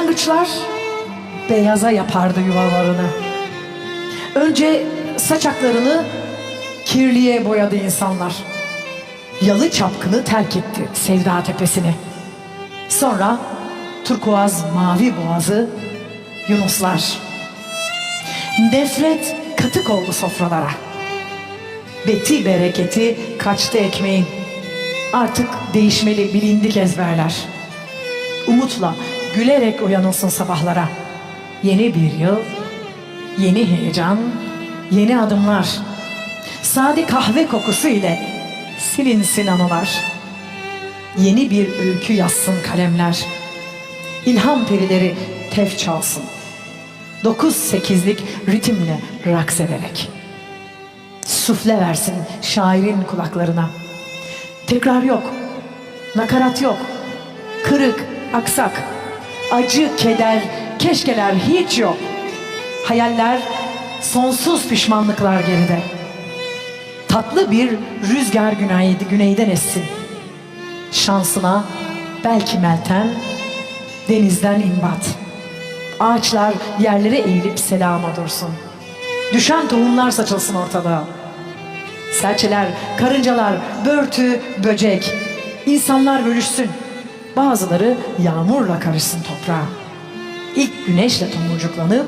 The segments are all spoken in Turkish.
Kırlangıçlar beyaza yapardı yuvalarını. Önce saçaklarını kirliye boyadı insanlar. Yalı çapkını terk etti Sevda Tepesi'ni. Sonra turkuaz mavi boğazı Yunuslar. Nefret katık oldu sofralara. Beti bereketi kaçtı ekmeğin. Artık değişmeli bilindik ezberler. Umutla gülerek uyanılsın sabahlara. Yeni bir yıl, yeni heyecan, yeni adımlar. Sade kahve kokusu ile silinsin anılar. Yeni bir öykü yazsın kalemler. İlham perileri tef çalsın. Dokuz sekizlik ritimle raks ederek. Sufle versin şairin kulaklarına. Tekrar yok, nakarat yok, kırık, aksak, acı, keder, keşkeler hiç yok. Hayaller, sonsuz pişmanlıklar geride. Tatlı bir rüzgar güneydi, güneyden essin. Şansına belki Meltem, denizden imbat. Ağaçlar yerlere eğilip selama dursun. Düşen tohumlar saçılsın ortalığa. Serçeler, karıncalar, börtü, böcek. insanlar bölüşsün. Bazıları yağmurla karışsın toprağa. İlk güneşle tomurcuklanıp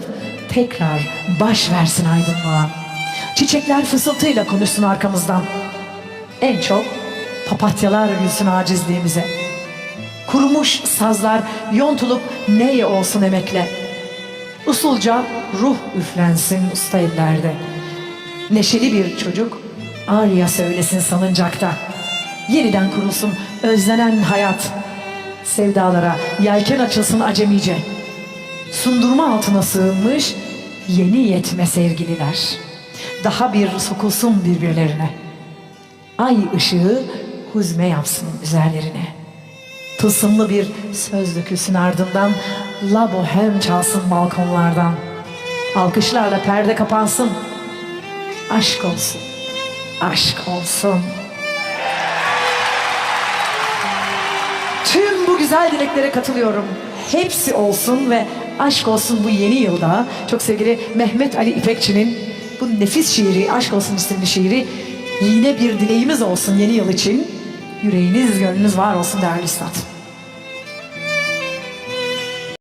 tekrar baş versin aydınlığa. Çiçekler fısıltıyla konuşsun arkamızdan. En çok papatyalar gülsün acizliğimize. Kurumuş sazlar yontulup neye olsun emekle. Usulca ruh üflensin usta ellerde. Neşeli bir çocuk Arya söylesin salıncakta. Yeniden kurulsun özlenen hayat. Sevdalara yelken açılsın acemice. Sundurma altına sığınmış yeni yetme sevgililer. Daha bir sokulsun birbirlerine. Ay ışığı huzme yapsın üzerlerine. Tılsımlı bir söz dökülsün ardından La Bohem çalsın balkonlardan. Alkışlarla perde kapansın. Aşk olsun. Aşk olsun. Tüm bu güzel dileklere katılıyorum. Hepsi olsun ve aşk olsun bu yeni yılda. Çok sevgili Mehmet Ali İpekçi'nin bu nefis şiiri, Aşk Olsun isimli şiiri yine bir dileğimiz olsun yeni yıl için. Yüreğiniz, gönlünüz var olsun değerli üstad.